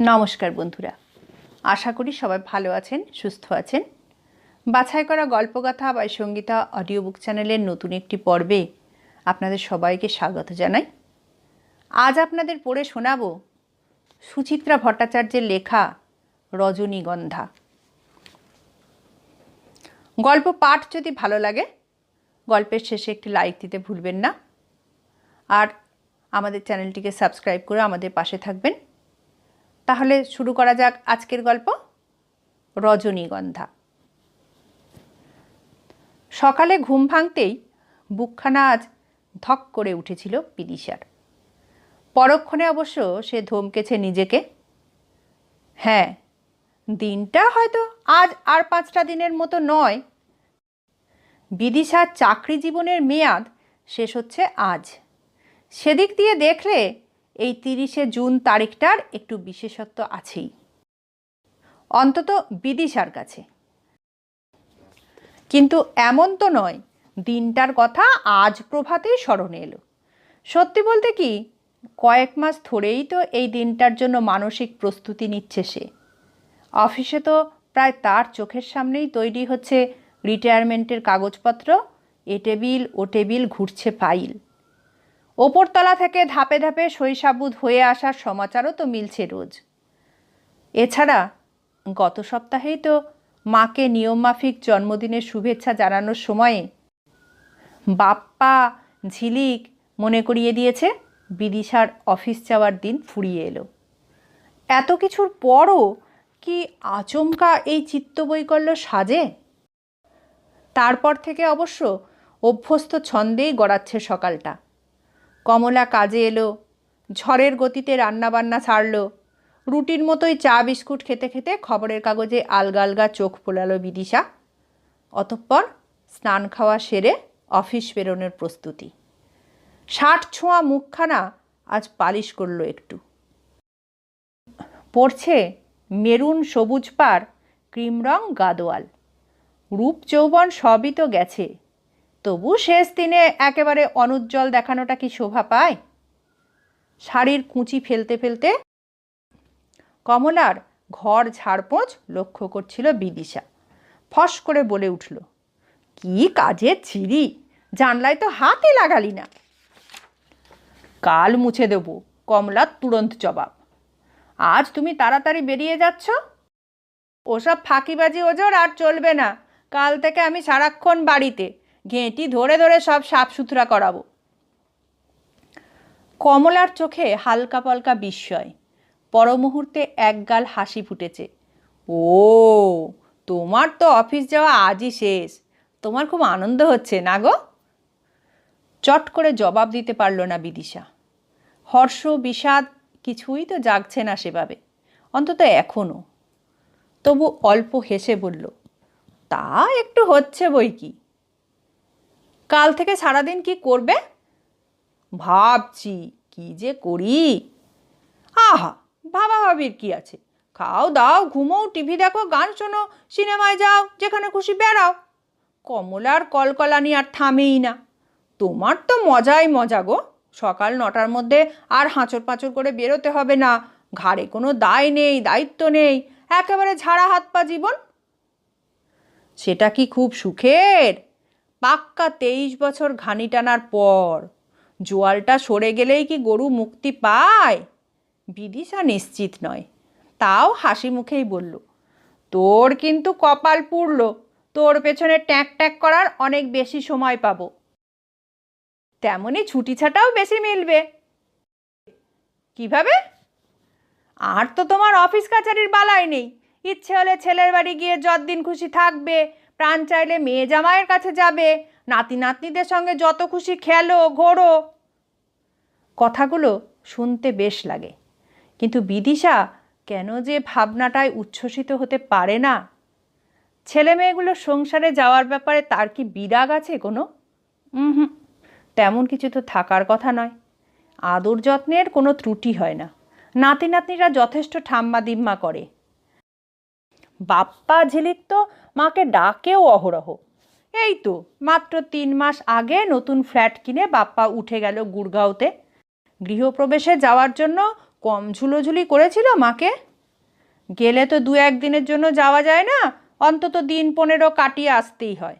নমস্কার বন্ধুরা। আশা করি সবাই ভালো আছেন, সুস্থ আছেন। বাছাই করা গল্পকথা বা সঙ্গীতা অডিও বুক চ্যানেলের নতুন একটি পর্বে আপনাদের সবাইকে স্বাগত জানাই। আজ আপনাদের পড়ে শোনাব সুচিত্রা ভট্টাচার্যের লেখা রজনীগন্ধা। গল্প পাঠ যদি ভালো লাগে, গল্পের শেষে একটি লাইক দিতে ভুলবেন না। আর আমাদের চ্যানেলটিকে সাবস্ক্রাইব করে আমাদের পাশে থাকবেন। তাহলে শুরু করা যাক আজকের গল্প, রজনীগন্ধা। সকালে ঘুম ভাঙতেই বুকখানা আজ ধক করে উঠেছিল বিদিশার পরক্ষণে অবশ্য সে ধমকেছে নিজেকে। হ্যাঁ দিনটা হয়তো আজ আর পাঁচটা দিনের মতো নয়। বিদিশার চাকরি জীবনের মেয়াদ শেষ হচ্ছে আজ। সেদিক দিয়ে দেখলে এই তিরিশে জুন তারিখটার একটু বিশেষত্ব আছেই। অন্তত বিদিশার কাছে। কিন্তু এমন তো নয়, দিনটার কথা আজ প্রভাতেই স্মরণে এলো। সত্যি বলতে কি, কয়েক মাস ধরেই তো এই দিনটার জন্য মানসিক প্রস্তুতি নিচ্ছে সে। অফিসে তো প্রায় তার চোখের সামনেই তৈরি হচ্ছে রিটায়ারমেন্টের কাগজপত্র, এ টেবিল, ও টেবিল ঘুরছে ফাইল। ওপরতলা থেকে ধাপে ধাপে শৈশাবুদ হয়ে আসার সমাচারও তো মিলছে রোজ। এছাড়া গত সপ্তাহেই তো মাকে নিয়মমাফিক জন্মদিনের শুভেচ্ছা জানানোর সময়ে বাপ্পা ঝিলিক মনে করিয়ে দিয়েছে, বিদিশার অফিস যাওয়ার দিন ফুরিয়ে এলো। এত কিছুর পরও কি আচমকা এই চিত্তবৈকল্য সাজে? তারপর থেকে অবশ্য অভ্যস্ত ছন্দেই গড়াচ্ছে সকালটা। কমলা কাজে এলো, ঝড়ের গতিতে রান্নাবান্না ছাড়লো রুটির মতোই চা বিস্কুট খেতে খেতে খবরের কাগজে আলগা আলগা চোখ পোলালো বিদিশা। অতঃপর স্নান খাওয়া সেরে অফিস বেরোনোর প্রস্তুতি। ষাট ছোঁয়া মুখখানা আজ পালিশ করল একটু। পড়ছে মেরুন সবুজ পার, ক্রিম রং গাদোয়াল। রূপ যৌবন সবই তো গেছে। তবু শেষ দিনে একেবারে অনুজ্জ্বল দেখানোটা কি শোভা পায়? শাড়ির কুঁচি ফেলতে ফেলতে কমলার ঘর ঝাড়পোঁচ লক্ষ্য করছিল বিদিশা। ফস করে বলে উঠল, কি কাজে ছিরি, জানলায় তো হাতে লাগালি না। কাল মুছে দেব, কমলার তুরন্ত জবাব। আজ তুমি তাড়াতাড়ি বেরিয়ে যাচ্ছ? ওসব ফাঁকিবাজি ওজোর আর চলবে না। কাল থেকে আমি সারাক্ষণ বাড়িতে। ঘেঁটি ধরে ধরে সব সাফ সুতরা করাবো। কমলার চোখে হালকা পালকা বিস্ময়। পরমুহূর্তে একগাল হাসি ফুটেছে। ও, তোমার তো অফিস যাওয়া আজই শেষ। তোমার খুব আনন্দ হচ্ছে, না গো? চট করে জবাব দিতে পারল না বিদিশা। হর্ষ, বিষাদ, কিছুই তো জাগছে না সেভাবে। অন্তত এখনও তবু অল্প হেসে বলল, তা একটু হচ্ছে বই কি? কাল থেকে সারাদিন কি করবে? ভাবছি, কি যে করি? আহা ভাবা ভাবির কি আছে? খাও দাও ঘুমোও টিভি দেখো, গান শোনো, সিনেমায় যাও, যেখানে খুশি বেড়াও। কমলার কলকলানি আর থামেই না। তোমার তো মজাই মজা গো। সকাল নটার মধ্যে আর হাঁচর পাঁচর করে বেরোতে হবে না। ঘাড়ে কোনো দায় নেই, দায়িত্ব নেই। একেবারে ঝাড়া হাত পা জীবন। সেটা কি খুব সুখের? পাক্কা তেইশ বছর ঘানি টানার পর। জোয়ালটা সরে গেলেই কি গরু মুক্তি পায়? বিদিশা নিশ্চিত নয়। তাও হাসি মুখেই বলল, তোর কিন্তু কপাল পুড়ল। তোর পেছনে ট্যাঁক ট্যাঁক করার অনেক বেশি সময় পাব। তেমনি ছুটি ছাটাও বেশি মিলবে। কীভাবে? আর তো তোমার অফিস কাছারির বালাই নেই। ইচ্ছে হলে ছেলের বাড়ি গিয়ে যতদিন খুশি থাকবে। প্রাণ চাইলে মেয়ে জামাইয়ের কাছে যাবে। নাতি নাতনিদের সঙ্গে যত খুশি খেলো, ঘোরো। কথাগুলো শুনতে বেশ লাগে। কিন্তু বিদিশা কেন যে ভাবনাটায় উচ্ছ্বসিত হতে পারে না? ছেলে মেয়েগুলো সংসারে যাওয়ার ব্যাপারে তার কি বিরাগ আছে কোনো? হুম, তেমন কিছু তো থাকার কথা নয়। আদর যত্নের কোনো ত্রুটি হয় না। নাতি নাতনিরা যথেষ্ট ঠাম্মা দিম্মা করে। বাপ্পা ঝিলিক তো মাকে ডাকেও অহরহ। এই তো, মাত্র তিন মাস আগে নতুন ফ্ল্যাট কিনে বাপ্পা উঠে গেল গুড়গাঁওতে। গৃহপ্রবেশে যাওয়ার জন্য কম ঝুলোঝুলি করেছিল মাকে। গেলে তো দু একদিনের জন্য যাওয়া যায় না, অন্তত দিন পনেরো কাটিয়ে আসতেই হয়।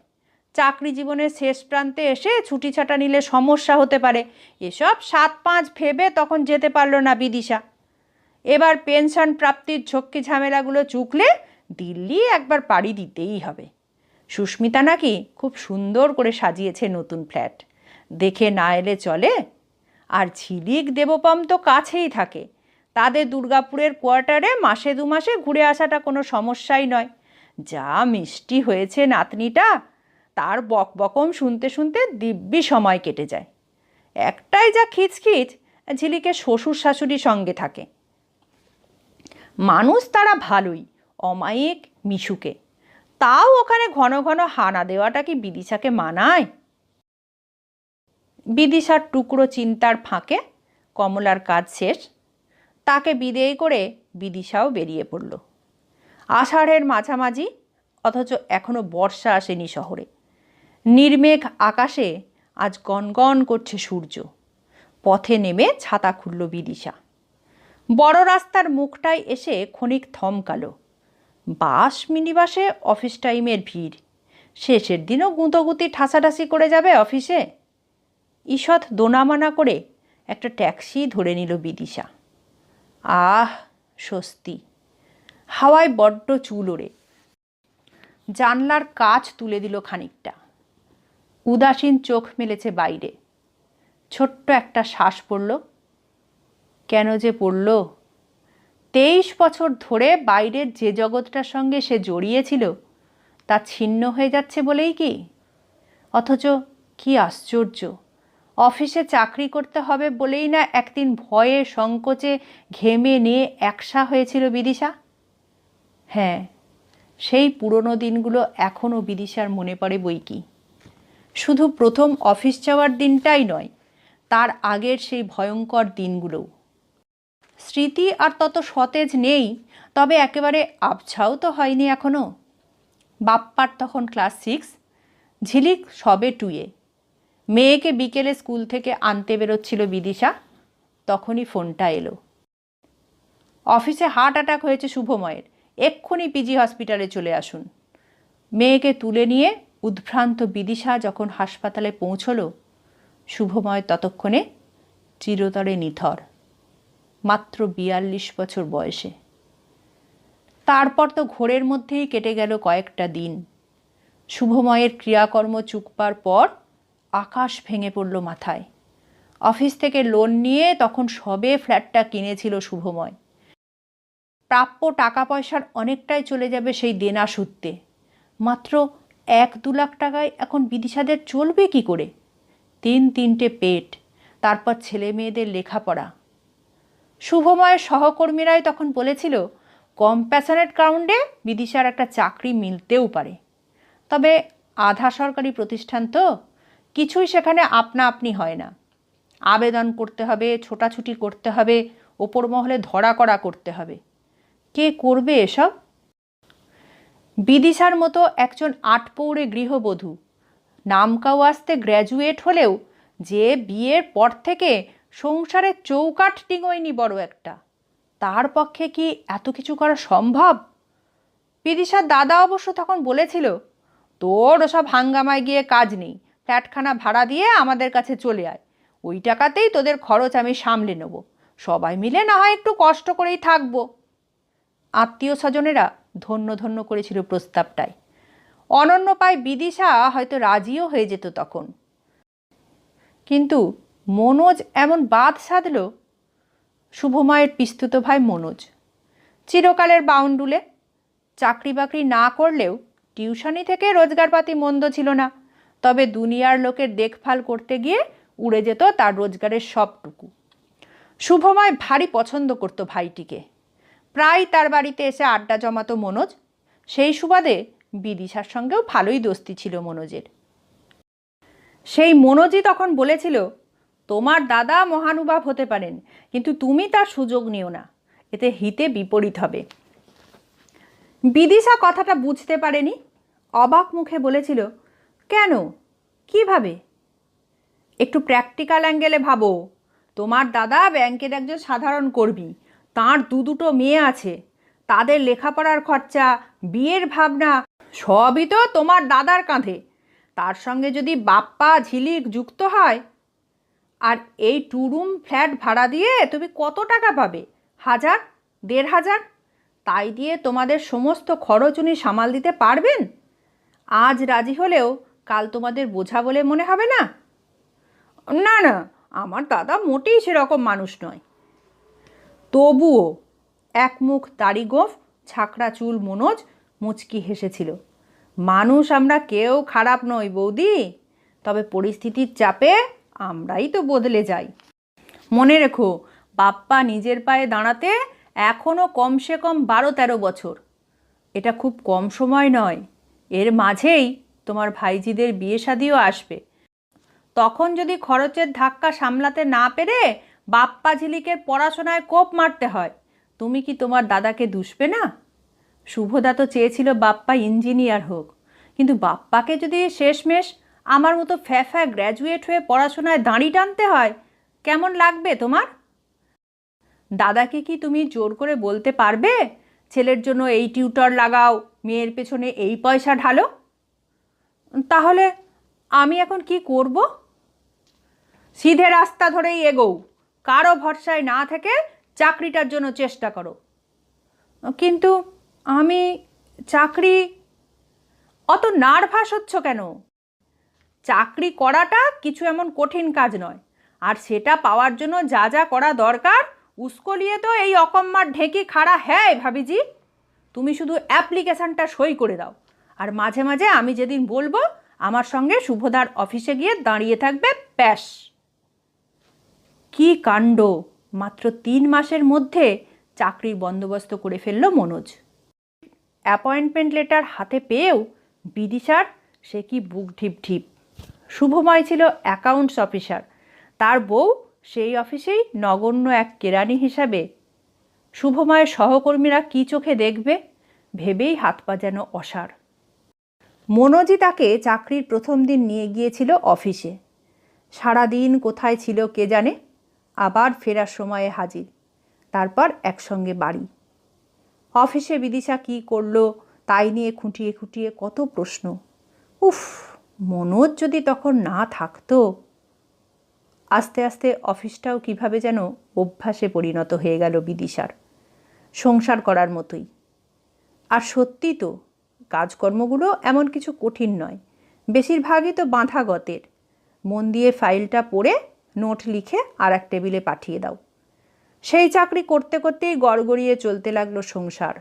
চাকরি জীবনের শেষ প্রান্তে এসে ছুটি ছাটা নিলে সমস্যা হতে পারে। এসব সাত পাঁচ ভেবে তখন যেতে পারল না বিদিশা। এবার পেনশন প্রাপ্তির ঝক্কি ঝামেলাগুলো চুকলে দিল্লি একবার পাড়ি দিতেই হবে। সুস্মিতা নাকি খুব সুন্দর করে সাজিয়েছে নতুন ফ্ল্যাট। দেখে না এলে চলে? আর ঝিলিক দেবপম তো কাছেই থাকে। তাদের দুর্গাপুরের কোয়ার্টারে মাসে দু মাসে ঘুরে আসাটা কোনো সমস্যাই নয়। যা মিষ্টি হয়েছে নাতনিটা, তার বকবকম শুনতে শুনতে দিব্যি সময় কেটে যায়। একটাই যা খিচখিচ, ঝিলিকের শ্বশুর শাশুড়ি সঙ্গে থাকে। মানুষ তারা ভালোই। অমায়িক মিশুকে। তাও ওখানে ঘন ঘন হানা দেওয়াটা কি বিদিশাকে মানায়? বিদিশার টুকরো চিন্তার ফাঁকে কমলার কাজ শেষ। তাকে বিদেয় করে বিদিশাও বেরিয়ে পড়ল। আষাঢ়ের মাঝামাঝি, অথচ এখনও বর্ষা আসেনি শহরে। নির্মেঘ আকাশে আজ গনগন করছে সূর্য। পথে নেমে ছাতা খুলল বিদিশা। বড় রাস্তার মুখটায় এসে ক্ষণিক থমকালো। বাস, মিনিবাসে অফিস টাইমের ভিড়। শেষের দিনও গুঁতোগুতি ঠাসাঠাসি করে যাবে অফিসে ঈষৎ দোনামানা করে একটা ট্যাক্সি ধরে নিল বিদিশা। আহ, স্বস্তি। হাওয়ায় বড্ড চুল ওড়ে। জানলার কাজ তুলে দিল খানিকটা। উদাসীন চোখ মেলেছে বাইরে। ছোট্ট একটা শ্বাস পড়ল। কেন যে পড়ল? তেইশ বছর ধরে বাইরের যে জগৎটার সঙ্গে সে জড়িয়েছিল, তা ছিন্ন হয়ে যাচ্ছে বলেই কি? অথচ কি আশ্চর্য! অফিসে চাকরি করতে হবে বলেই না একদিন ভয়ে সংকোচে ঘেমে নিয়ে একসা হয়েছিল বিদিশা? হ্যাঁ সেই পুরনো দিনগুলো এখনও বিদিশার মনে পড়ে বই কি? শুধু প্রথম অফিস যাওয়ার দিনটাই নয়, তার আগের সেই ভয়ঙ্কর দিনগুলোও। স্মৃতি আর তত সতেজ নেই, তবে একেবারে আবছাও তো হয়নি এখনও বাপ্পার তখন ক্লাস সিক্স, ঝিলিক সবে টুয়ে মেয়েকে বিকেলে স্কুল থেকে আনতে বেরোচ্ছিল বিদিশা, তখনই ফোনটা এলো। অফিসে হার্ট অ্যাটাক হয়েছে শুভময়ের, এক্ষুনি পিজি হসপিটালে চলে আসুন। মেয়েকে তুলে নিয়ে উদ্ভ্রান্ত বিদিশা যখন হাসপাতালে পৌঁছলো, শুভময় ততক্ষণে চিরতরে নিথর। মাত্র বিয়াল্লিশ বছর বয়সে। তারপর তো ঘোরের মধ্যেই কেটে গেল কয়েকটা দিন। শুভময়ের ক্রিয়াকর্ম চুকবার পর আকাশ ভেঙে পড়ল মাথায়। অফিস থেকে লোন নিয়ে তখন সবে ফ্ল্যাটটা কিনেছিল শুভময়। প্রাপ্য টাকা পয়সার অনেকটাই চলে যাবে সেই দেনা সূত্রে মাত্র এক দু লাখ টাকায় এখন বিদিশাদের চলবে কি করে? তিন তিনটে পেট, তারপর ছেলে মেয়েদের লেখাপড়া। শুভময়ের সহকর্মীরাই তখন বলেছিল কম্প্যাশনেট গ্রাউন্ডে বিদিশার একটা চাকরি মিলতেও পারে। তবে আধা সরকারি প্রতিষ্ঠান তো, কিছুই সেখানে আপনা আপনি হয় না। আবেদন করতে হবে, ছোটাছুটি করতে হবে ওপর মহলে ধরা করা করতে হবে। কে করবে এসব? বিদিশার মতো একজন আটপৌরে গৃহবধূ, নামকাও আসতে গ্র্যাজুয়েট হলেও যে বিয়ের পর থেকে সংসারের চৌকাঠ টিঙোয়নি বড় একটা। তার পক্ষে কি এত কিছু করা সম্ভব? বিদিশার দাদা অবশ্য তখন বলেছিল, তোর ওসব হাঙ্গামায় গিয়ে কাজ নেই। ফ্ল্যাটখানা ভাড়া দিয়ে আমাদের কাছে চলে আয়। ওই টাকাতেই তোদের খরচ আমি সামলে নেব। সবাই মিলে না হয় একটু কষ্ট করেই থাকব। আত্মীয় স্বজনেরা ধন্য ধন্য করেছিল প্রস্তাবটায়। অনন্য পায় বিদিশা হয়তো রাজিও হয়ে যেত তখন। কিন্তু মনোজ এমন বাদ সাধল? শুভময়ের পিস্তুত ভাই মনোজ। চিরকালের বাউন্ডুলে চাকরি বাকরি না করলেও টিউশনি থেকে রোজগারপাতি মন্দ ছিল না। তবে দুনিয়ার লোকের দেখভাল করতে গিয়ে উড়ে যেত তার রোজগারের সবটুকু। শুভময় ভারী পছন্দ করতো ভাইটিকে। প্রায় তার বাড়িতে এসে আড্ডা জমাতো মনোজ। সেই সুবাদে বিদিশার সঙ্গেও ভালোই দোস্তি ছিল মনোজের। সেই মনোজই তখন বলেছিল তোমার দাদা মহানুভব হতে পারেন, কিন্তু তুমি তার সুযোগ নিও না। এতে হিতে বিপরীত হবে। বিদিশা কথাটা বুঝতে পারেনি। অবাক মুখে বলেছিল, কেন? কীভাবে? একটু প্র্যাকটিক্যাল অ্যাঙ্গেলে ভাবো। তোমার দাদা ব্যাংকের একজন সাধারণ কর্মী। তার দু দুটো মেয়ে আছে। তাদের লেখাপড়ার খরচা, বিয়ের ভাবনা, সবই তো তোমার দাদার কাঁধে। তার সঙ্গে যদি বাপ্পা ঝিলিক যুক্ত হয় আর এই টু রুম ফ্ল্যাট ভাড়া দিয়ে তুমি কত টাকা পাবে? হাজার, দেড় হাজার? তাই দিয়ে তোমাদের সমস্ত খরচ উনি সামাল দিতে পারবেন? আজ রাজি হলেও কাল তোমাদের বোঝা বলে মনে হবে না? না না, আমার দাদা মোটেই সেরকম মানুষ নয়। তবুও এক মুখ দাড়ি গোঁফ, ছাকড়া চুল মনোজ, মুচকি হেসেছিল। মানুষ আমরা কেউ খারাপ নই বৌদি। তবে পরিস্থিতির চাপে আমরাই তো বদলে যাই। মনে রেখো, বাপ্পা নিজের পায়ে দাঁড়াতে এখনও কমসে কম বারো তেরো বছর। এটা খুব কম সময় নয়। এর মাঝেই তোমার ভাইজিদের বিয়ে শাদিও আসবে। তখন যদি খরচের ধাক্কা সামলাতে না পেরে বাপ্পা ঝিলিকের পড়াশোনায় কোপ মারতে হয়, তুমি কি তোমার দাদাকে দুষবে না? শুভদা তো চেয়েছিল বাপ্পা ইঞ্জিনিয়ার হোক। কিন্তু বাপ্পাকে যদি শেষমেশ আমার মতো ফ্যা ফ্যা গ্র্যাজুয়েট হয়ে পড়াশোনায় দাঁড়ি টানতে হয়? কেমন লাগবে তোমার? দাদাকে কি তুমি জোর করে বলতে পারবে? ছেলের জন্য এই টিউটর লাগাও, মেয়ের পেছনে এই পয়সা ঢালো? তাহলে আমি এখন কি করব? সিধে রাস্তা ধরেই এগোও। কারও ভরসায় না থেকে চাকরিটার জন্য চেষ্টা করো। কিন্তু আমি চাকরি অত নার্ভাস হচ্ছ কেন? চাকরি করাটা কিছু এমন কঠিন কাজ নয়। আর সেটা পাওয়ার জন্য যা যা করা দরকার উস্কলিয়ে তো এই অকম্মার ঢেকি খাড়া হ্যাঁ ভাবিজি। তুমি শুধু অ্যাপ্লিকেশনটা সই করে দাও। আর মাঝে মাঝে আমি যেদিন বলব, আমার সঙ্গে শুভদার অফিসে গিয়ে দাঁড়িয়ে থাকবে প্যাস কি কাণ্ড! মাত্র তিন মাসের মধ্যে চাকরির বন্দোবস্ত করে ফেলল মনোজ। অ্যাপয়েন্টমেন্ট লেটার হাতে পেয়েও বিদিশার সে কি বুক ঢিপ ঢিপ শুভময় ছিল অ্যাকাউন্টস অফিসার তার বউ সেই অফিসেই নগণ্য এক কেরানি হিসাবে। শুভময়ের সহকর্মীরা কী চোখে দেখবে? ভেবেই হাত পা যেন অসার মনোজি তাকে চাকরির প্রথম দিন নিয়ে গিয়েছিল অফিসে। সারাদিন কোথায় ছিল কে জানে? আবার ফেরার সময়ে হাজির। তারপর একসঙ্গে বাড়ি। অফিসে বিদিশা কী করল, তাই নিয়ে খুঁটিয়ে খুঁটিয়ে কত প্রশ্ন। উফ! মনোজ যদি তখন না থাকতো, আস্তে আস্তে অফিসটাও কীভাবে যেন অভ্যাসে পরিণত হয়ে গেল বিদিশার। সংসার করার মতোই। আর সত্যি তো, কাজকর্মগুলো এমন কিছু কঠিন নয়। বেশিরভাগই তো বাঁধা গতের। মন দিয়ে ফাইলটা পড়ে, নোট লিখে আর এক টেবিলে পাঠিয়ে দাও। সেই চাকরি করতে করতেই গড়গড়িয়ে চলতে লাগল সংসার।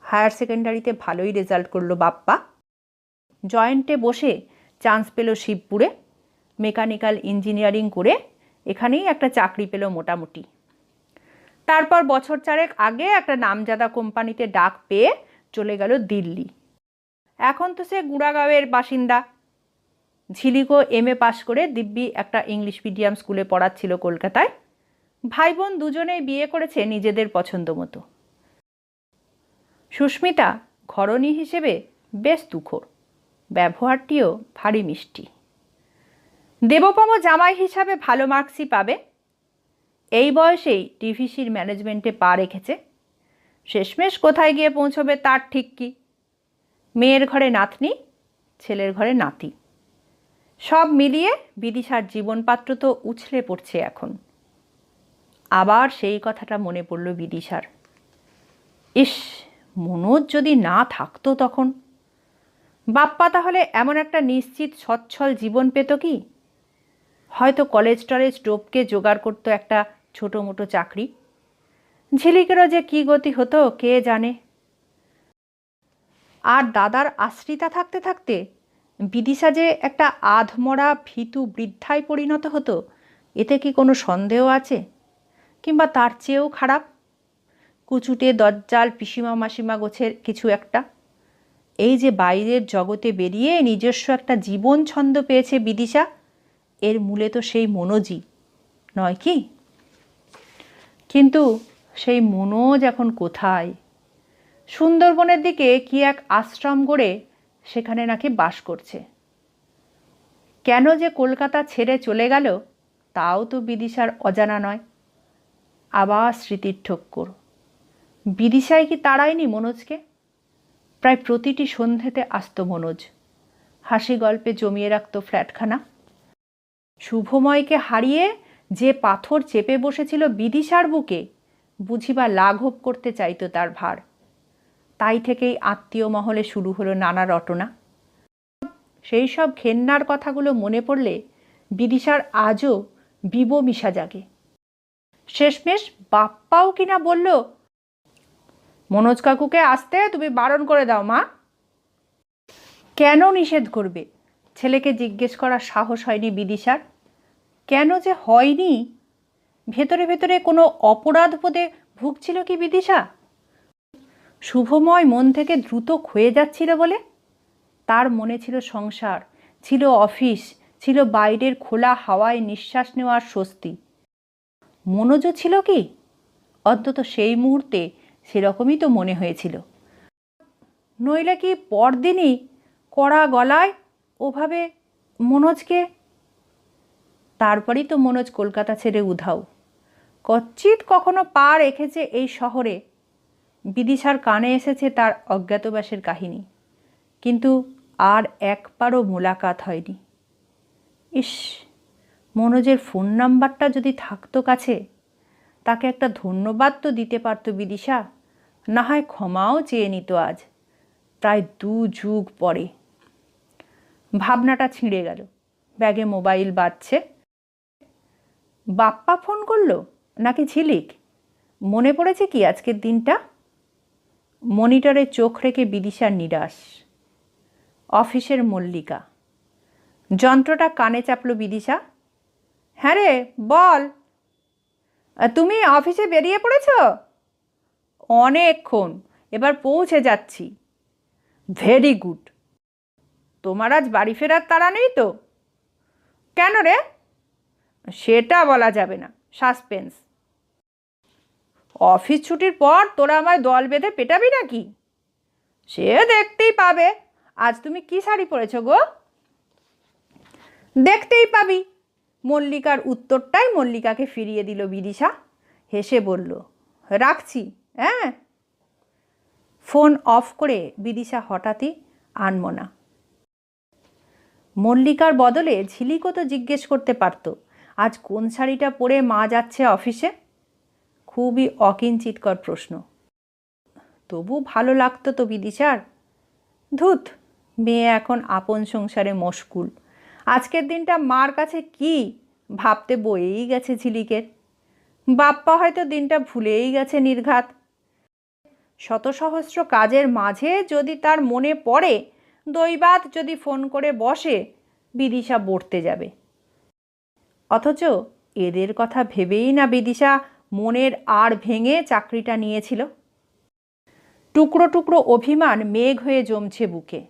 হায়ার সেকেন্ডারিতে ভালোই রেজাল্ট করল বাপ্পা। জয়েন্টে বসে চান্স পেল শিবপুরে। মেকানিক্যাল ইঞ্জিনিয়ারিং করে এখানেই একটা চাকরি পেল মোটামুটি। তারপর বছর চারেক আগে একটা নামজাদা কোম্পানিতে ডাক পেয়ে চলে গেল দিল্লি। এখন তো সে গুড়াগাঁওয়ের বাসিন্দা। ঝিলিকো এম এ পাশ করে দিব্যি একটা ইংলিশ মিডিয়াম স্কুলে পড়াচ্ছিল কলকাতায়। ভাই বোন দুজনেই বিয়ে করেছে নিজেদের পছন্দ মতো। সুস্মিতা ঘরণী হিসেবে বেশ দুখর ব্যবহারটিও ভারী মিষ্টি। দেবপম জামাই হিসাবে ভালো মার্কসই পাবে। এই বয়সেই টিভিসির ম্যানেজমেন্টে পা রেখেছে। শেষমেশ কোথায় গিয়ে পৌঁছবে তার ঠিক কি? মেয়ের ঘরে নাতনি, ছেলের ঘরে নাতি। সব মিলিয়ে বিদিশার জীবনপাত্র তো উছলে পড়ছে এখন। আবার সেই কথাটা মনে পড়ল বিদিশার। ইস, মনোজ যদি না থাকতো তখন বাপ্পা তাহলে এমন একটা নিশ্চিত, সচ্ছল জীবন পেত কি? হয়তো কলেজ টলেজ টোপকে জোগাড় করতো একটা ছোটো মোটো চাকরি। ঝিলিকেরও যে কী গতি হতো, কে জানে? আর দাদার আশ্রিতা থাকতে থাকতে বিদিশা যে একটা আধমরা ভীতু বৃদ্ধায় পরিণত হতো, এতে কি কোনো সন্দেহ আছে? কিংবা তার চেয়েও খারাপ? কুচুটে দজ্জাল পিসিমা মাসিমা গোছের কিছু একটা? এই যে বাইরের জগতে বেরিয়ে নিজস্ব একটা জীবন ছন্দ পেয়েছে বিদিশা, এর মূলে তো সেই মনোজি, নয় কি? কিন্তু সেই মনোজ এখন কোথায়? সুন্দরবনের দিকে কি এক আশ্রম গড়ে সেখানে নাকি বাস করছে? কেন যে কলকাতা ছেড়ে চলে গেল, তাও তো বিদিশার অজানা নয়। আবার স্মৃতির ঠক্কর। বিদিশায় কি তাড়ায়নি মনোজকে? প্রায় প্রতিটি সন্ধ্যেতে আসতো মনোজ। হাসি গল্পে জমিয়ে রাখত ফ্ল্যাটখানা। শুভময়কে হারিয়ে যে পাথর চেপে বসেছিল বিদিশার বুকে বুঝিবা লাঘব করতে চাইতো তার ভার। তাই থেকেই আত্মীয় মহলে শুরু হলো নানা রটনা। সেই সব ঘেন্নার কথাগুলো মনে পড়লে বিদিশার আজও বিব মিশা জাগে। শেষমেশ বাপ্পাও কিনা বলল মনোজ কাকুকে আসতে তুমি বারণ করে দাও, মা। কেন নিষেধ করবে? ছেলেকে জিজ্ঞেস করার সাহস হয়নি বিদিশার। কেন যে হয়নি? ভেতরে ভেতরে কোনো অপরাধ ভুগছিল কি বিদিশা? শুভময় মন থেকে দ্রুত ক্ষয়ে যাচ্ছিল বলে। তার মনে ছিল সংসার, ছিল অফিস, ছিল বাইরের খোলা হাওয়ায় নিঃশ্বাস নেওয়ার স্বস্তি। মনোজ ছিল কি? অন্তত সেই মুহূর্তে সেরকমই তো মনে হয়েছিল। নইলে কি পরদিনই কড়া গলায় ওভাবে মনোজকে? তারপরেই তো মনোজ কলকাতা ছেড়ে উধাও। কচ্ছিত কখনো পা রেখেছে এই শহরে? বিদিশার কানে এসেছে তার অজ্ঞাতবাসের কাহিনী। কিন্তু আর একবারও মোলাকাত হয়নি। ইস, মনোজের ফোন নাম্বারটা যদি থাকতো কাছে, তাকে একটা ধন্যবাদ তো দিতে পারতো বিদিশা। না হয় ক্ষমাও চেয়ে নিত আজ। প্রায় দু যুগ পরে। ভাবনাটা ছিঁড়ে গেল। ব্যাগে মোবাইল বাজছে। বাপ্পা ফোন করল নাকি ঝিলিক? মনে পড়েছে কি আজকের দিনটা? মনিটরে চোখ রেখে বিদিশার নিরাশ। অফিসের মল্লিকা। যন্ত্রটা কানে চাপল বিদিশা। হ্যাঁ রে, বল। তুমি অফিসে বেরিয়ে পড়েছ? অনেকক্ষণ। এবার পৌঁছে যাচ্ছি। Very good. তোমার আজ বাড়ি ফেরার তাড়া নেই তো? কেন রে? সেটা বলা যাবে না। সাসপেন্স। অফিস ছুটির পর তোরা আমায় দল বেঁধে পেটাবি নাকি? সে দেখতেই পাবে। আজ তুমি কি শাড়ি পরেছো গো? দেখতেই পাবি। মল্লিকার উত্তরটাই মল্লিকাকে ফিরিয়ে দিল বিদিশা। হেসে বলল, রাখছি। হ্যাঁ? ফোন অফ করে বিদিশা হঠাৎই আনমনা মল্লিকার বদলে ঝিলিকও তো জিজ্ঞেস করতে পারতো, আজ কোন শাড়িটা পরে মা যাচ্ছে অফিসে? খুবই অকিঞ্চিতকর প্রশ্ন। তবু ভালো লাগতো তো বিদিশার। ধুত, মেয়ে এখন আপন সংসারে মশকুল আজকের দিনটা মার কাছে কি? ভাবতে বয়েই গেছে ঝিলিকের। বাপ্পা হয়তো দিনটা ভুলেই গেছে নির্ঘাত। শত সহস্র কাজের মাঝে যদি তার মনে পড়ে দৈবাত যদি ফোন করে বসে, বিদিশা বর্তে যাবে। অথচ এদের কথা ভেবেই না বিদিশা মনের আর ভেঙে চাকরিটা নিয়েছিল। টুকরো টুকরো অভিমান মেঘ হয়ে জমছে বুকে।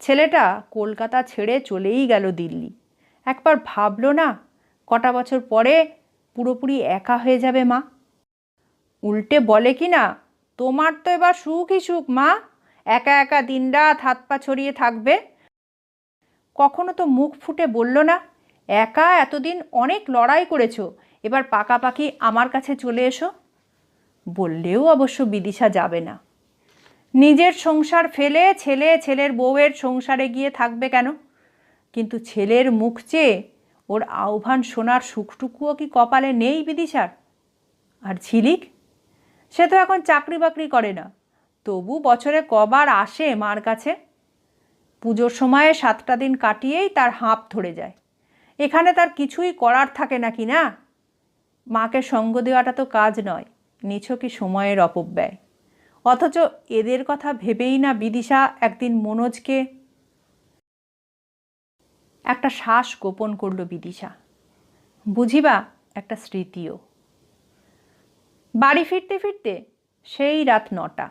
ছেলেটা কলকাতা ছেড়ে চলেই গেল দিল্লি। একবার ভাবলো না, কটা বছর পরে পুরোপুরি একা হয়ে যাবে মা? উল্টে বলে কি না তোমার তো এবার সুখই সুখ, মা। একা একা দিনরাত হাত পা ছড়িয়ে থাকবে। কখনো তো মুখ ফুটে বলল না, একা এতদিন অনেক লড়াই করেছ, এবার পাকাপাকি আমার কাছে চলে এসো। বললেও অবশ্য বিদিশা যাবে না। নিজের সংসার ফেলে ছেলে ছেলের বউয়ের সংসারে গিয়ে থাকবে কেন? কিন্তু ছেলের মুখ চেয়ে ওর আহ্বান শোনার সুখটুকুও কি কপালে নেই বিদিশার? আর ঝিলিক? সে তো এখন চাকরি বাকরি করে না। তবু বছরে কবার আসে মার কাছে। পুজোর সময়ে সাতটা দিন কাটিয়েই তার হাঁপ ধরে যায়। এখানে তার কিছুই করার থাকে নাকি না? মাকে সঙ্গ দেওয়াটা তো কাজ নয় নিছকই সময়ের অপব্যয়। অথচ এদের কথা ভেবেই না বিদিশা একদিন মনোজকে একটা শ্বাস গোপন করল বিদিশা। বুঝিবা, একটা স্মৃতিও। বাড়ি ফিরতে ফিরতে সেই রাত নটা।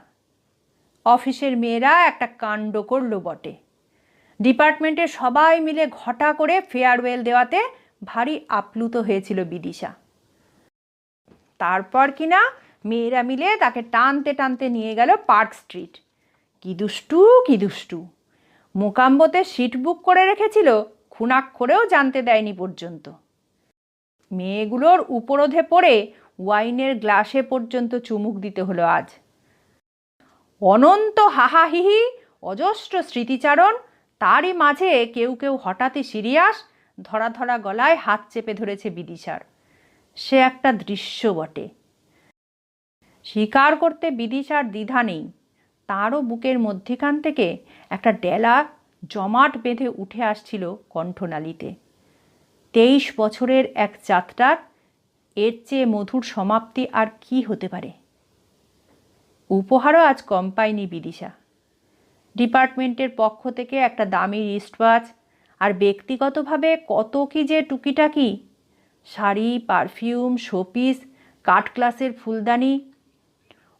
অফিসের মেয়েরা একটা কাণ্ড করল বটে। ডিপার্টমেন্টের সবাই মিলে ঘটা করে ফেয়ারওয়েল দেওয়াতে ভারী আপ্লুত হয়েছিল বিদিশা। তারপর কিনা মেয়েরা মিলে তাকে টানতে টানতে নিয়ে গেল পার্ক স্ট্রিট। কি দুষ্টু কি দুষ্টু। মোকাম্বতে সিট বুক করে রেখেছিল খুনাক্ষরেও জানতে দেয়নি পর্যন্ত। মেয়েগুলোর উপরোধে পড়ে ওয়াইনের গ্লাসে পর্যন্ত চুমুক দিতে হলো আজ। অনন্ত হাহাহিহি, অজস্র স্মৃতিচারণ, তারই মাঝে কেউ কেউ হঠাৎই সিরিয়াস ধরা ধরা গলায় হাত চেপে ধরেছে বিদিশার। সে একটা দৃশ্য বটে। স্বীকার করতে বিদিশার দ্বিধা নেই। তারও বুকের মধ্যেখান থেকে একটা ডেলা জমাট বেঁধে উঠে আসছিল কণ্ঠনালীতে। তেইশ বছরের এক যাত্রার এর চেয়ে মধুর সমাপ্তি আর কি হতে পারে? উপহারও আজ কম পায়নি বিদিশা। ডিপার্টমেন্টের পক্ষ থেকে একটা দামি রিস্টওয়াচ আর ব্যক্তিগতভাবে কত কি যে টুকিটাকি, শাড়ি পারফিউম শোপিস কাঠ ক্লাসের ফুলদানি।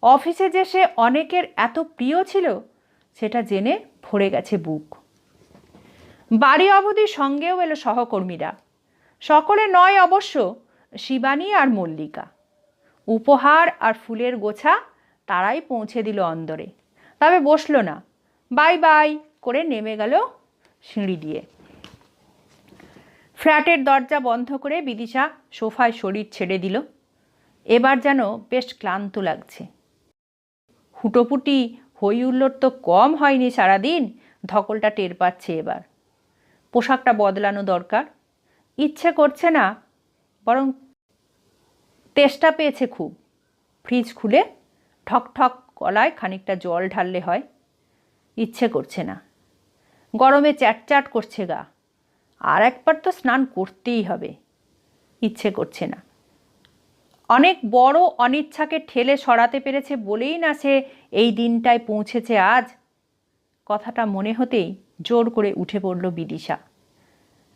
অফিসে যে সে অনেকের এত প্রিয় ছিল, সেটা জেনে ভরে গেছে বুক। বাড়ি অবধি সঙ্গেও এলো সহকর্মীরা। সকলে নয় অবশ্য শিবানী আর মল্লিকা। উপহার আর ফুলের গোছা তারাই পৌঁছে দিল অন্দরে। তবে বসল না। বাই বাই করে নেমে গেল সিঁড়ি দিয়ে। ফ্ল্যাটের দরজা বন্ধ করে বিদিশা সোফায় শরীর ছেড়ে দিল। এবার যেন বেশ ক্লান্ত লাগছে। হুটোপুটি হই হুল্লোড় তো কম হয়নি সারাদিন, ধকলটা টের পাচ্ছে এবার। পোশাকটা বদলানো দরকার। ইচ্ছে করছে না, বরং তেষ্টা পেয়েছে খুব। ফ্রিজ খুলে ঠক ঠক কলায় খানিকটা জল ঢাললে হয়। ইচ্ছে করছে না। গরমে চ্যাটচ্যাট করছে গা। আর একবার তো স্নান করতেই হবে। ইচ্ছে করছে না। অনেক বড় অনিচ্ছাকে ঠেলে সরাতে পেরেছে বলেই না সে এই দিনটায় পৌঁছেছে আজ। কথাটা মনে হতেই জোর করে উঠে পড়ল বিদিশা।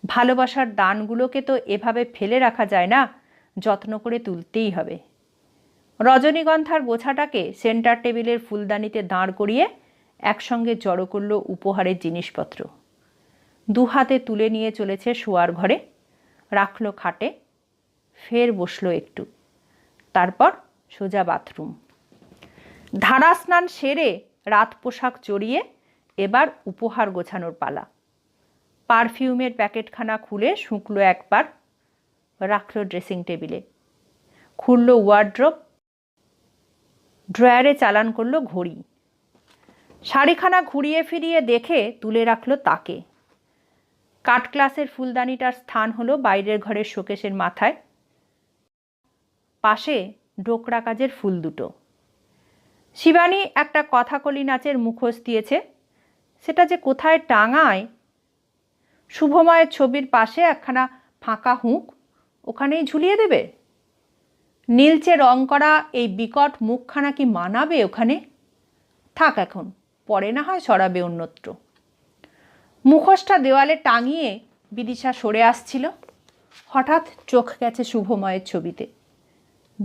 ভালোবাসার দানগুলোকে তো এভাবে ফেলে রাখা যায় না। যত্ন করে তুলতেই হবে। রজনীগন্ধার গোছাটাকে সেন্টার টেবিলের ফুলদানিতে দাঁড় করিয়ে একসঙ্গে জড়ো করল উপহারের জিনিসপত্র। দু হাতে তুলে নিয়ে চলেছে শোয়ার ঘরে, রাখল খাটে, ফের বসল একটু। তারপর সোজা বাথরুম। ধারা স্নান সেরে রাত পোশাক চড়িয়ে এবার উপহার গোছানোর পালা। পারফিউমের প্যাকেটখানা খুলে শুঁকলো একবার রাখল ড্রেসিং টেবিলে খুললো ওয়ার্ড্রপ ড্রয়ারে চালান করল ঘড়ি। শাড়িখানা ঘুরিয়ে ফিরিয়ে দেখে তুলে রাখল তাকে। কাঠ ক্লাসের ফুলদানিটার স্থান হলো বাইরের ঘরের শোকেশের মাথায়। পাশে ডোকরা কাজের ফুল দুটো। শিবানী একটা কথাকলি নাচের মুখোশ দিয়েছে, সেটা যে কোথায় টাঙায়? শুভময়ের ছবির পাশে একখানা ফাঁকা হুঁক ওখানেই ঝুলিয়ে দেবে? নীলচে রং করা এই বিকট মুখখানা কি মানাবে ওখানে? থাক এখন, পরে না হয় সরাবে অন্যত্র। মুখোশটা দেওয়ালে টাঙিয়ে বিদিশা সরে আসছিল। হঠাৎ চোখ গেছে শুভময়ের ছবিতে।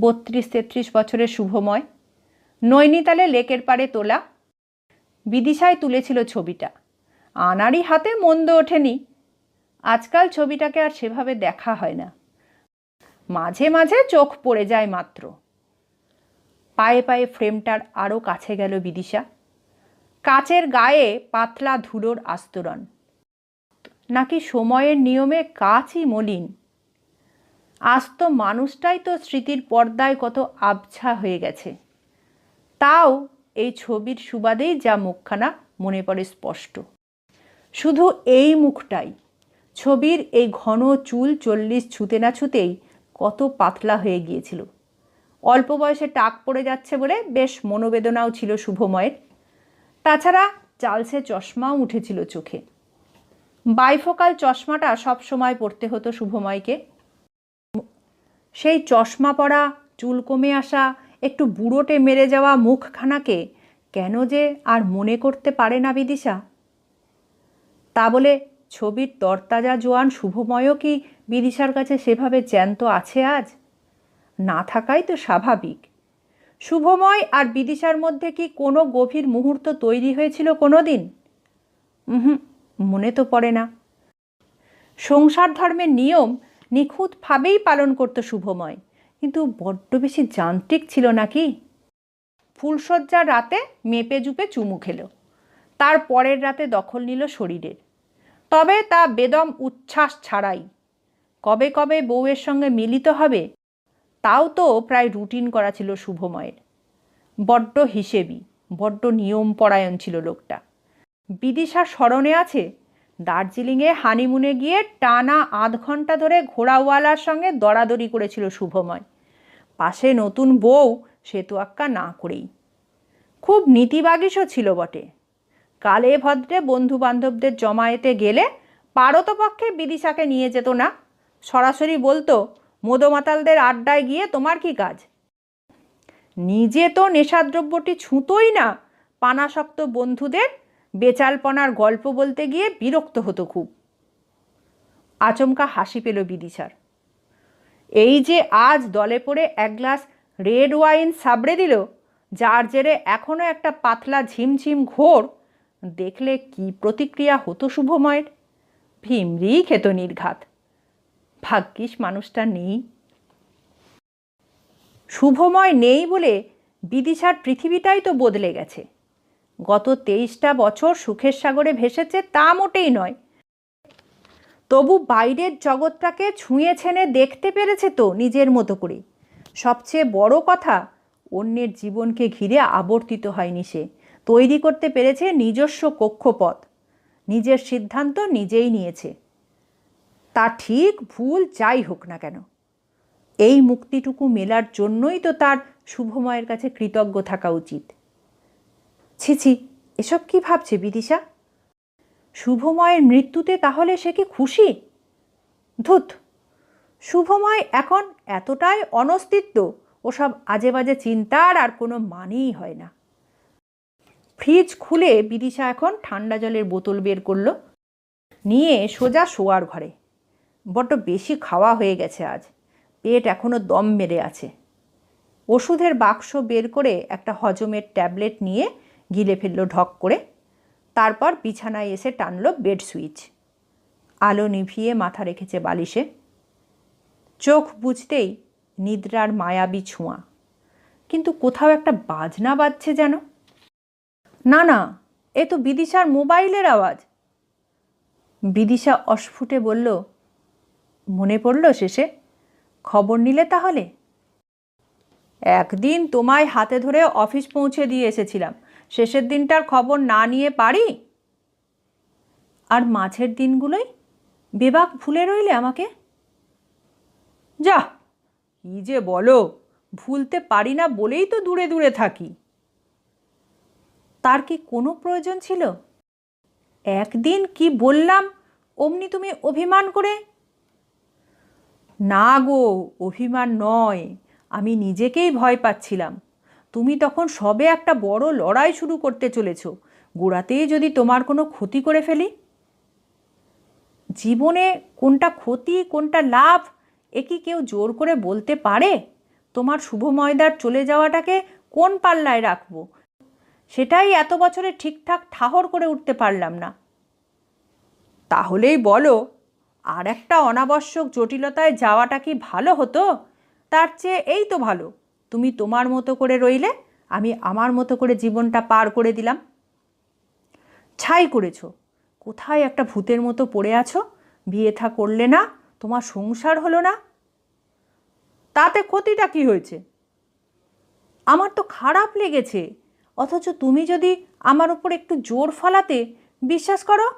বত্রিশ তেত্রিশ বছরের শুভময়। নৈনিতালে লেকের পাড়ে তোলা। বিদিশায় তুলেছিল ছবিটা। আনারই হাতে মন্দ ওঠেনি। আজকাল ছবিটাকে আর সেভাবে দেখা হয় না। মাঝে মাঝে চোখ পড়ে যায় মাত্র। পায়ে পায়ে ফ্রেমটার আরও কাছে গেল বিদিশা। কাচের গায়ে পাতলা ধুলোর আস্তরণ। নাকি সময়ের নিয়মে কাচই মলিন। আস্ত মানুষটাই তো স্মৃতির পর্দায় কত আবছা হয়ে গেছে। তাও এই ছবির সুবাদেই যা মুখখানা মনে পড়ে স্পষ্ট। শুধু এই মুখটাই। ছবির এই ঘন চুল চল্লিশ ছুতে না ছুতেই কত পাতলা হয়ে গিয়েছিল। অল্প বয়সে টাক পড়ে যাচ্ছে বলে বেশ মনোবেদনাও ছিল শুভময়ের। তাছাড়া চালসে চশমাও উঠেছিল চোখে। বাইফোকাল চশমাটা সব সময় পড়তে হতো শুভময়কে। সেই চশমা পরা, চুল কমে আসা, একটু বুড়োটে মেরে যাওয়া মুখখানাকে কেন যে আর মনে করতে পারে না বিদিশা। তা বলে ছবির তরতাজা জোয়ান শুভময়ও কি বিদিশার কাছে সেভাবে জ্যান্ত আছে আজ? না থাকাই তো স্বাভাবিক। শুভময় আর বিদিশার মধ্যে কি কোনো গভীর মুহূর্ত তৈরি হয়েছিল কোনো দিন হুম মনে তো পড়ে না। সংসার ধর্মের নিয়ম নিখুঁতভাবেই পালন করত শুভময়, কিন্তু বড্ড বেশি যান্ত্রিক ছিল নাকি? ফুলশয্যার রাতে মেপে জুপে চুমু খেলো। তার পরের রাতে দখল নিল শরীরের। তবে তা বেদম উচ্ছ্বাস ছাড়াই। কবে কবে বউয়ের সঙ্গে মিলিত হবে, তাও তো প্রায় রুটিন করা ছিল শুভময়ের। বড্ড হিসেবি, বড্ড নিয়ম পরায়ণ ছিল লোকটা। বিদিশা স্মরণে আছে, দার্জিলিংয়ে হানিমুনে গিয়ে টানা আধ ঘণ্টা ধরে ঘোড়াওয়ালার সঙ্গে দরাদরি করেছিল শুভময়। পাশে নতুন বউ সে তো আক্কা না করেই। খুব নীতিবাগীশও ছিল বটে। কালে ভদ্রে বন্ধু বান্ধবদের জমায়েতে গেলে পারতপক্ষে বিদিশাকে নিয়ে যেত না। সরাসরি বলতো, মদমাতালদের আড্ডায় গিয়ে তোমার কি কাজ? নিজে তো নেশাদ্রব্যটি ছুঁতোই না। পানাসক্ত বন্ধুদের বেচালপনার গল্প বলতে গিয়ে বিরক্ত হতো খুব। আচমকা হাসি পেল বিদিশার। এই যে আজ দলে পড়ে এক গ্লাস রেড ওয়াইন সাবড়ে দিল, যার জেরে এখনও একটা পাতলা ঝিমঝিম ঘোর দেখলে কি প্রতিক্রিয়া হতো শুভময়ের? ভিমরি খেত নির্ঘাত। ভাগ্যিস মানুষটা নেই। শুভময় নেই বলে বিদিশার পৃথিবীটাই তো বদলে গেছে। গত তেইশটা বছর সুখের সাগরে ভেসেছে তা মোটেই নয়। তবু বাইরের জগৎটাকে ছুঁয়ে ছেনে দেখতে পেরেছে তো নিজের মতো করে। সবচেয়ে বড় কথা, অন্যের জীবনকে ঘিরে আবর্তিত হয়নি সে। তৈরি করতে পেরেছে নিজস্ব কক্ষপথ। নিজের সিদ্ধান্ত নিজেই নিয়েছে। তা ঠিক ভুল যাই হোক না কেন। এই মুক্তিটুকু মেলার জন্যই তো তার শুভময়ের কাছে কৃতজ্ঞ থাকা উচিত। ছি ছি, এসব কি ভাবছে বিদিশা? শুভময়ের মৃত্যুতে তাহলে সে কি খুশি? ধুত, শুভময় এখন এতটাই অনস্তিত্ব, ওসব আজে বাজে চিন্তার আর কোনো মানেই হয় না। ফ্রিজ খুলে বিদিশা এখন ঠান্ডা জলের বোতল বের করল। নিয়ে সোজা শোয়ার ঘরে। বড্ড বেশি খাওয়া হয়ে গেছে আজ। পেট এখনও দম মেরে আছে। ওষুধের বাক্স বের করে একটা হজমের ট্যাবলেট নিয়ে গিলে ফেলল ঢক করে। তারপর বিছানায় এসে টানলো বেড সুইচ। আলো নিভিয়ে মাথা রেখেছে বালিশে। চোখ বুঝতেই নিদ্রার মায়াবী ছোঁয়া। কিন্তু কোথাও একটা বাজনা বাজছে যেন। না না, এ তো বিদিশার মোবাইলের আওয়াজ। বিদিশা অস্ফুটে বলল, মনে পড়ল শেষে, খবর নিলে তাহলে? একদিন তোমায় হাতে ধরে অফিস পৌঁছে দিয়ে এসেছিলাম, শেষের দিনটার খবর না নিয়ে পারি? আর মাঝের দিনগুলোই বেবাক ভুলে রইলে আমাকে? যা, কি যে বলো, ভুলতে পারি না বলেই তো দূরে দূরে থাকি। তার কি কোনো প্রয়োজন ছিল? একদিন কি বললাম, অমনি তুমি অভিমান করে? না গো, অভিমান নয়, আমি নিজেকেই ভয় পাচ্ছিলাম। তুমি তখন সবে একটা বড় লড়াই শুরু করতে চলেছ, গোড়াতেই যদি তোমার কোনো ক্ষতি করে ফেলি? জীবনে কোনটা ক্ষতি, কোনটা লাভ, এ কি কেউ জোর করে বলতে পারে? তোমার শুভ ময়দার চলে যাওয়াটাকে কোন পাল্লায় রাখব? সেটাই এত বছরে ঠিকঠাক ঠাহর করে উঠতে পারলাম না। তাহলেই বলো, আর একটা অনাবশ্যক জটিলতায় যাওয়াটা কি ভালো হতো? তার চেয়ে এই তো ভালো। তুমি তোমার মতো করে রইলে, আমি আমার মতো করে জীবনটা পার করে দিলাম। ছাই করেছ। কোথায় একটা ভূতের মতো পড়ে আছো? বিয়ে থা করলে না, তোমার সংসার হলো না। তাতে ক্ষতিটা কি হয়েছে? আমার তো খারাপ লেগেছে। অথচ তুমি যদি আমার উপর একটু জোর ফলাতে, বিশ্বাস করো,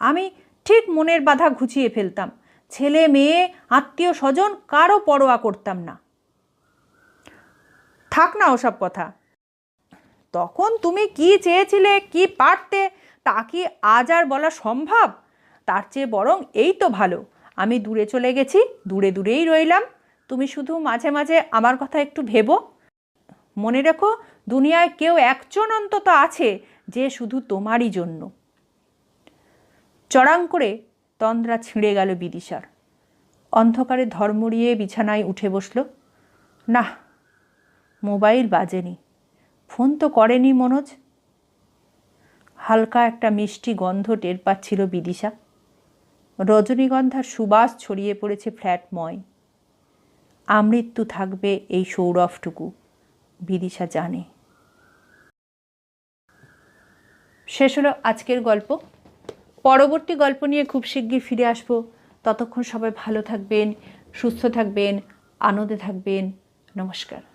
আমি ঠিক মনের বাধা ঘুচিয়ে ফেলতাম। ছেলে, মেয়ে, আত্মীয়, স্বজন কারও পরোয়া করতাম না। থাক না ওসব কথা। তখন তুমি কি চেয়েছিলে, কি পারতে, তা কি আজ আর বলা সম্ভব? তার চেয়ে বরং এই তো ভালো। আমি দূরে চলে গেছি, দূরে দূরেই রইলাম। তুমি শুধু মাঝে মাঝে আমার কথা একটু ভেবো। মনে রেখো, দুনিয়ায় কেউ একজন অন্তত আছে যে শুধু তোমারই জন্য। চড়াং করে তন্দ্রা ছিঁড়ে গেল বিদিশার। অন্ধকারে ধর্মড়িয়ে বিছানায় উঠে বসল। না মোবাইল বাজেনি। ফোন তো করেনি মনোজ। হালকা একটা মিষ্টি গন্ধ টের পাচ্ছিল বিদিশা। রজনীগন্ধার সুবাস ছড়িয়ে পড়েছে ফ্ল্যাটময়। আমৃত্যু থাকবে এই সৌরভটুকু। বিদিশা জানে। শেষ হলো আজকের গল্প। পরবর্তী গল্প নিয়ে খুব শিগগির ফিরে আসব। ততক্ষণ সবাই ভালো থাকবেন, সুস্থ থাকবেন, আনন্দে থাকবেন। নমস্কার।